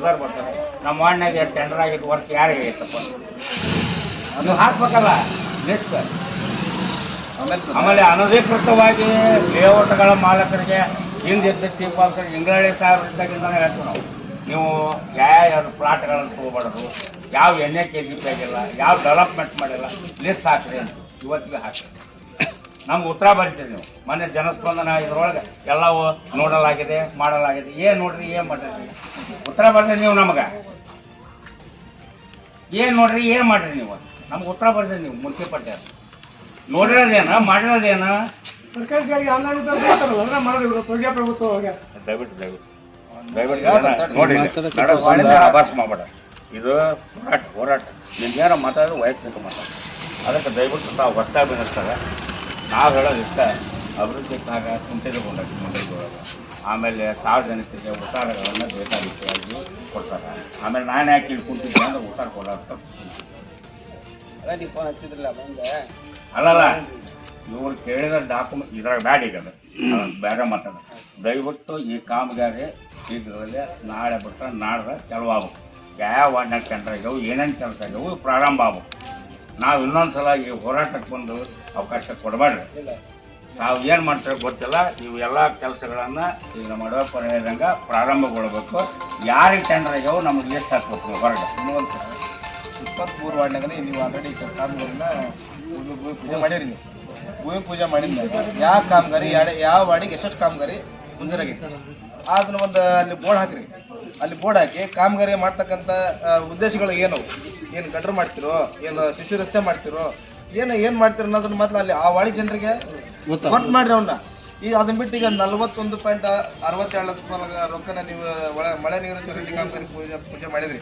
ಸುಧಾರ್ ಬರ್ತಾರೆ ನಮ್ಮ ಮಣ್ಣಾಗ ಟೆಂಡರ್ ಆಗಿದ್ದು ವರ್ಕ್ ಯಾರಿಗೆ ಐತಪ್ಪ? ಅದು ಹಾಕ್ಬೇಕಲ್ಲ ಲಿಸ್ಟ್ ಆಮೇಲೆ ಅನಧಿಕೃತವಾಗಿ ಲೇಔಟ್ಗಳ ಮಾಲಕರಿಗೆ ಹಿಂದಿದ್ದ ಚೀಫ್ ಆಫೀಸರ್ ಇಂಗ್ಲಳ್ಳಿ ಸಾಹೇಬ್ರ ಇದ್ದಾಗಿಂದನೇ ಹೇಳ್ತೀವಿ ನಾವು. ನೀವು ಯಾವ ಪ್ಲಾಟ್ಗಳನ್ನು ತೊಗೊಬಾರ್ದು, ಯಾವ ಎನ್ ಎ ಕೆ ಜಿ ಆಗಿಲ್ಲ, ಯಾವ ಡೆವಲಪ್ಮೆಂಟ್ ಮಾಡಿಲ್ಲ ಲಿಸ್ಟ್ ಹಾಕ್ರಿ ಅಂತ ಇವತ್ತಿಗೆ ಹಾಕ್ರಿ. ನಮ್ಗೆ ಉತ್ತರ ಬರೀತೀರಿ ನೀವು. ಮೊನ್ನೆ ಜನಸ್ಪಂದನ ಇದ್ರೊಳಗೆ ಎಲ್ಲ ನೋಡಲಾಗಿದೆ ಮಾಡಲಾಗಿದೆ. ಏನು ನೋಡ್ರಿ ಏನು ಮಾಡಿರಿ? ಉತ್ತರ ಬರ್ತೀರಿ ನೀವು ನಮಗೆ. ಏನು ನೋಡ್ರಿ ಏನು ಮಾಡ್ರಿ ನೀವು? ನಮ್ಗೆ ಉತ್ತರ ಬರ್ತೀರಿ ನೀವು ಮುನ್ಸಿಪಾಲ್ಟಿ ನೋಡಿರೋದೇನ ಮಾಡಿರೋದೇನ? ಸರ್ಕಾರಿ ಶಾಲೆಗೆ ಆನ್ಲೈನ್ ಬರ್ತಾರಲ್ಲ ಅದನ್ನ ಮಾಡೋದು ಪ್ರಜಾಪ್ರಭುತ್ವ ಒಳಗೆ. ದಯವಿಟ್ಟು ದಯವಿಟ್ಟು. ನೋಡಿ ಆಭಾಸ ಮಾಡಬೇಡ. ಇದು ಹೋರಾಟ ಹೋರಾಟ. ನಿಮ್ಗೇನೋ ಮಾತಾಡೋದು ವೈಯಕ್ತಿಕ ಮಾತಾಡ ಅದಕ್ಕೆ ದಯವಿಟ್ಟು ನಾವು ಹೊಸ್ತಾಗಿ ಬೆಳೆಸ್ತಾರೆ ನಾವು ಹೇಳೋದಿಷ್ಟ ಅಭಿವೃದ್ಧಿ ಕಾರ್ಯ ಕುಂಠಿತಗೊಂಡೈತಿ ಮಂಡಳಿಗಳೊಳಗೆ ಆಮೇಲೆ ಸಾರ್ವಜನಿಕರಿಗೆ ಉತ್ತಾರಗಳನ್ನು ಬೇಕಾಗಿತ್ತು ಕೊಡ್ತಾರೆ. ಆಮೇಲೆ ನಾನು ಯಾಕೆ ಇಲ್ಲಿ ಕುಂತಿದ್ದೆ ಅಂದ್ರೆ ಉತ್ತಾರ ಕೊಡೋದು ನೀವು ಫೋನ್ ಹಚ್ಚಿದ್ರಲ್ಲ ಬಂದೆ. ಅಲ್ಲಲ್ಲ ಇವ್ರು ಕೇಳಿದ ಡಾಕ್ಯುಮೆಂಟ್ ಇದ್ರಾಗ ಬ್ಯಾಡ ಈಗ ಅದು. ಬೇರೆ ಮಾತಾಡ. ದಯವಿಟ್ಟು ಈ ಕಾಮಗಾರಿ ಶೀಘ್ರದಲ್ಲೇ ನಾಳೆ ಬಿಟ್ಟರೆ ನಾಡ್ದು ಚಾಲು ಆಗ್ಬೇಕು ಯಾವ ವಾರ್ಡ್ನಾಗ ಟೆಂಡರ್ ಆಗ್ಯಾವು ಏನೇನು ಕೆಲಸ ಆಗ್ಯವು ಪ್ರಾರಂಭ ಆಗ್ಬೇಕು. ನಾವು ಇನ್ನೊಂದು ಸಲ ಈ ಹೋರಾಟಕ್ಕೆ ಬಂದು ಅವಕಾಶ ಕೊಡಬೇಡ್ರಿ ನಾವು ಏನು ಮಾಡ್ತಾರೆ ಗೊತ್ತಿಲ್ಲ. ನೀವು ಎಲ್ಲ ಕೆಲಸಗಳನ್ನು ಈಗ ನಮ್ಮ ಅಡವಪ್ಪ ಹೇಳಿದಂಗೆ ಪ್ರಾರಂಭಗೊಳ್ಬೇಕು. ಯಾರಿಗೆ ಟೆಂಡರ್ ಆಗ್ಯಾವು ನಮಗೆ ಎಷ್ಟು ಹಾಕ್ಬೇಕು ಹೊರಗೆ. ಇನ್ನೊಂದು ಸಲ ಇಪ್ಪತ್ತ್ಮೂರು ವಾರ್ಡ್ನಾಗನೇ ನೀವು ಆಲ್ರೆಡಿ ಕಾಮಗಾರಿನ ಭೂಮಿ ಪೂಜೆ ಮಾಡಿರಿ ನೀವು. ಭೂಮಿ ಪೂಜೆ ಮಾಡಿದ್ಮೇಲೆ ಯಾವ ಕಾಮಗಾರಿ ಯಾವ ವಾರ್ಡಿಗೆ ಎಷ್ಟೆಷ್ಟು ಕಾಮಗಾರಿ ಮುಂಜಾನಾಗೈತೆ ಅದನ್ನ ಒಂದು ಅಲ್ಲಿ ಬೋರ್ಡ್ ಹಾಕ್ರಿ. ಅಲ್ಲಿ ಬೋರ್ಡ್ ಹಾಕಿ ಕಾಮಗಾರಿ ಮಾಡ್ತಕ್ಕಂಥ ಉದ್ದೇಶಗಳು ಏನು? ಏನು ಗಟ್ರ ಮಾಡ್ತಿರೋ? ಏನು ಶಿಶು ರಸ್ತೆ ಮಾಡ್ತಿರೋ? ಏನು ಏನು ಮಾಡ್ತಿರ ಅನ್ನೋದನ್ನ ಮೊದಲು ಅಲ್ಲಿ ಆ ವಾಳಿ ಜನರಿಗೆ ವರ್ಕ್ ಮಾಡ್ರಿ ಅವನ್ನ ಈಗ ಅದನ್ನ ಬಿಟ್ಟು ಈಗ ನಲ್ವತ್ತೊಂದು ಪಾಯಿಂಟ್ ಅರವತ್ತೆರಡು ಲಕ್ಷ ರೊಕ್ಕನ ನೀವು ಒಳ ಮಳೆ ನೀರು ಚರಂಡಿ ಕಾಮಗಾರಿ ಪೂಜೆ ಪೂಜೆ ಮಾಡಿದ್ರಿ.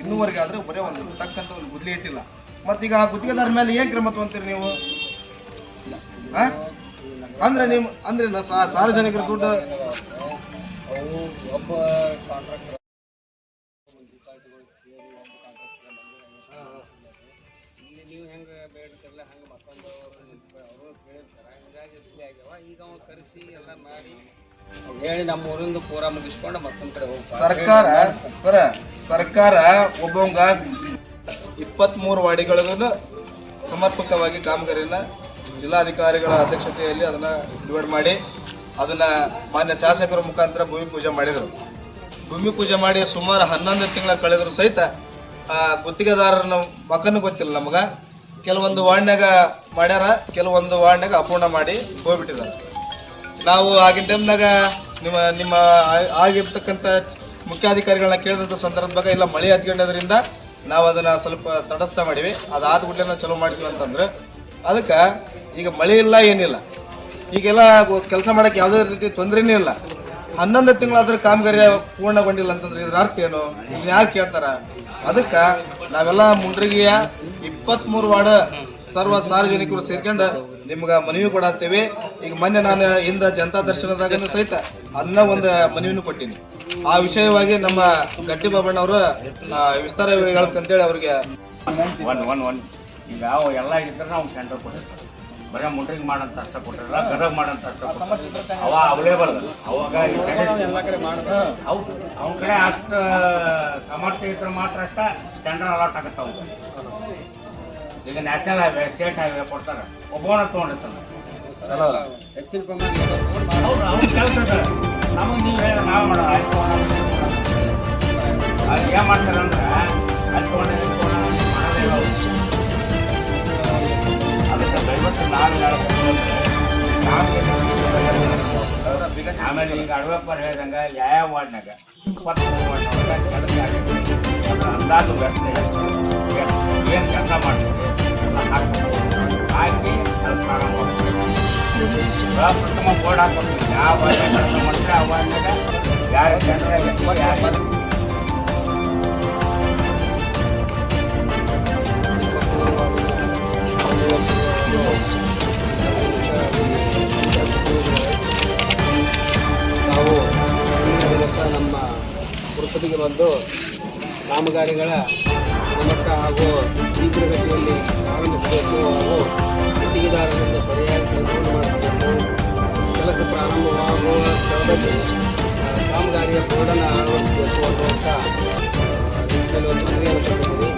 ಇನ್ನೂವರೆಗೆ ಆದ್ರೆ ಬರೀ ಒಂದು ತಕ್ಕಂತ ಒಂದು ಗುದ್ಲಿ ಇಟ್ಟಿಲ್ಲ. ಮತ್ತೀಗ ಆ ಗುತ್ತಿಗೆದಾರ ಮೇಲೆ ಏನು ಕ್ರಮ ತಗೊಂತೀರಿ ನೀವು? ಅಂದ್ರೆ ನೀವು ಅಂದ್ರೆ ಸಾರ್ವಜನಿಕರ ದುಡ್ಡು ಒಬ್ಬ ಕಾಂಟ್ರಾಕ್ಟರ್ ಇಲ್ಲಿ ನೀವು ಹೆಂಗೆ ಬೇಡ್ತಿರಲ್ಲ ಹಂಗೆ ಮತ್ತೊಂದು ಅವರು ಕೇಳಿರ್ತಾರೆ ಹಿಂಗಾಗಿ ಡಿಲೇ ಆಗ್ಯಾವ. ಈಗ ಅವ ಕರೆಸಿ ಎಲ್ಲ ಮಾಡಿ ಹೇಳಿ ನಮ್ಮ ಊರಿಂದ ಪೂರ ಮುಗಿಸ್ಕೊಂಡು ಮತ್ತೊಂದು ಕಡೆ ಹೋಗ್ತಾರೆ ಸರ್ಕಾರ ಸರ ಸರ್ಕಾರ ಒಬ್ಬವಂಗ ಇಪ್ಪತ್ತ್ಮೂರು ವಾರ್ಡಿಗಳಿಗೂ ಸಮರ್ಪಕವಾಗಿ ಕಾಮಗಾರಿನ ಜಿಲ್ಲಾಧಿಕಾರಿಗಳ ಅಧ್ಯಕ್ಷತೆಯಲ್ಲಿ ಅದನ್ನ ಡಿವೈಡ್ ಮಾಡಿ ಅದನ್ನ ಮಾನ್ಯ ಶಾಸಕರ ಮುಖಾಂತರ ಭೂಮಿ ಪೂಜೆ ಮಾಡಿದರು. ಭೂಮಿ ಪೂಜೆ ಮಾಡಿ ಸುಮಾರು ಹನ್ನೊಂದು ತಿಂಗಳ ಕಳೆದ್ರು ಸಹಿತ ಆ ಗುತ್ತಿಗೆದಾರರ ಮಕನೂ ಗೊತ್ತಿಲ್ಲ ನಮಗ. ಕೆಲವೊಂದು ವಾರ್ಡ್ನಾಗ ಮಾಡ್ಯಾರ, ಕೆಲವೊಂದು ವಾರ್ಡ್ನಾಗ ಅಪೂರ್ಣ ಮಾಡಿ ಹೋಗ್ಬಿಟ್ಟಿದ್ದಾರೆ. ನಾವು ಆಗಿನ ಟೈಮ್ನಾಗ ನಿಮ್ಮ ನಿಮ್ಮ ಆಗಿರ್ತಕ್ಕಂಥ ಮುಖ್ಯಾಧಿಕಾರಿಗಳನ್ನ ಕೇಳಿದಂಥ ಸಂದರ್ಭದಾಗ ಇಲ್ಲ, ಮಳೆ ಹತ್ಕೊಂಡೋದ್ರಿಂದ ನಾವು ಅದನ್ನು ಸ್ವಲ್ಪ ತಡಸ್ತಾ ಮಾಡಿವಿ. ಅದಾದ ಕೂಡಲೇ ನಾವು ಚಲೋ ಮಾಡಿದ್ವಿ ಅಂತಂದ್ರೆ, ಅದಕ್ಕೆ ಈಗ ಮಳೆ ಇಲ್ಲ, ಏನಿಲ್ಲ. ಈಗೆಲ್ಲ ಕೆಲಸ ಮಾಡಕ್ಕೆ ಯಾವುದೇ ರೀತಿ ತೊಂದರೆನೇ ಇಲ್ಲ. ಹನ್ನೊಂದು ತಿಂಗಳಾದ್ರೂ ಕಾಮಗಾರಿ ಪೂರ್ಣಗೊಂಡಿಲ್ಲ ಅಂತಂದ್ರೆ ಇದ್ರ ಅರ್ಥ ಏನು? ಇಲ್ಲಿ ಯಾಕೆ ಕೇಳ್ತಾರ? ಅದಕ್ಕೆ ನಾವೆಲ್ಲ ಮುಂಡ್ರಿಗೆಯ ಇಪ್ಪತ್ತ್ಮೂರು ವಾರ್ಡ್ ಸರ್ವ ಸಾರ್ವಜನಿಕರು ಸೇರ್ಕೊಂಡು ನಿಮ್ಗೆ ಮನವಿ ಕೊಡತ್ತೇವೆ. ಈಗ ಮೊನ್ನೆ ನಾನು ಇಂದ ಜನತಾ ದರ್ಶನದಾಗ ಸಹಿತ ಅದನ್ನ ಒಂದು ಮನವಿನೂ ಕೊಟ್ಟಿನಿ. ಆ ವಿಷಯವಾಗಿ ನಮ್ಮ ಗಟ್ಟಿ ಬಾಬಣ್ಣವರು ವಿಸ್ತಾರ ಹೇಳ್ಬೇಕಂತೇಳಿ ಅವ್ರಿಗೆ ಈಗ ಎಲ್ಲ ಇದ್ರೆ ನಾವು ಸೆಂಟರ್ ಕೊಟ್ಟಿರ್ತಾರೆ ಬರೀ ಮುಂಡ್ರಿಗೆ ಮಾಡಂತ ಅಷ್ಟ ಕೊಟ್ಟಿರಲ್ಲ ಗದಗ ಮಾಡಂತ ಅಷ್ಟ. ಅವ ಅವಲೇಬಲ್ ಅವಾಗ ಈ ಅವು ಅವ್ನ ಕಡೆ ಅಷ್ಟು ಸಾಮರ್ಥ್ಯ ಇದ್ರೆ ಮಾತ್ರ ಅಷ್ಟ ಟೆಂಡರ್ ಅಲಾಟ್ ಆಗತ್ತ ಅವ್ನು ಈಗ ನ್ಯಾಷನಲ್ ಹೈವೇ ಸ್ಟೇಟ್ ಹೈವೇ ಕೊಡ್ತಾರೆ. ಒಬ್ಬನ ತೊಗೊಂಡಿರ್ತಾನೆ. ಹೆಚ್ಚಿನ ಪ್ರಮಾಣ ಕೆಲಸ ನಮಗೆ ನೀವು ಹೇಳಿ ನಾವು ಮಾಡೋಣ ಆಯ್ತು ಅದು ಏನು ಮಾಡ್ತಾರೆ ಅಂದ್ರೆ ಅಲ್ಲಿ ಅದಕ್ಕೆ ನಾನು ಆಮೇಲೆ ಈಗ ಅಡವಪ್ಪರ್ ಹೇಳ್ದಂಗ ಯಾವ ವಾರ್ಡ್ನಾಗ? ಅಂದಾಜು ವ್ಯವಸ್ಥೆ ಏನು ಕೆಲಸ ಮಾಡ್ತೀವಿ ಹಾಕಿ ಅದು ಪ್ರಾರಂಭ ಪ್ರಥಮ ಬೋರ್ಡ್ ಹಾಕ್ಬೇಕು ಯಾವ ವಾರ್ಡ್ನಾಗ? ಕೆಲಸ ಜನರ ಯಾರು ಕುಸಿಗೆ ಬಂದು ಕಾಮಗಾರಿಗಳ ಗುಣಮಟ್ಟ ಹಾಗೂ ಶೀಘ್ರಗತಿಯಲ್ಲಿ ಪ್ರಾರಂಭಿಸಬೇಕು ಹಾಗೂ ಗುತ್ತಿಗೆದಾರರಿಂದ ಪರ್ಯಾಯ ಸಂಪೂರ್ಣ ಮಾಡಬೇಕು. ಕೆಲಸ ಪ್ರಾರಂಭವಾಗುವ ಸ್ಥಳದಲ್ಲಿ ಕಾಮಗಾರಿಯ ಬೋರ್ಡನ್ನು ಅಳವಡಿಸಬೇಕು ಅನ್ನುವಂಥ ಕೆಲವೊಂದು ಮನವಿಯನ್ನು ಕೊಟ್ಟಿದ್ದೀವಿ.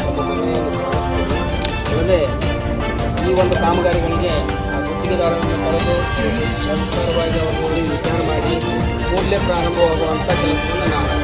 ನಮ್ಮ ಮನವಿಯನ್ನು ಅಲ್ಲದೆ, ಈ ಒಂದು ಕಾಮಗಾರಿಗಳಿಗೆ ಆ ಗುತ್ತಿಗೆದಾರರನ್ನು ಕರೆದು ಸಂಸ್ಕಾರವಾಗಿ ಅವರು ನೋಡಿ ವಿಚಾರ ಮಾಡಿ, ಕೂಡಲೇ ಪ್ರಾರಂಭವಾಗುವಂಥ ಕೆಲಸವನ್ನು ನಾವು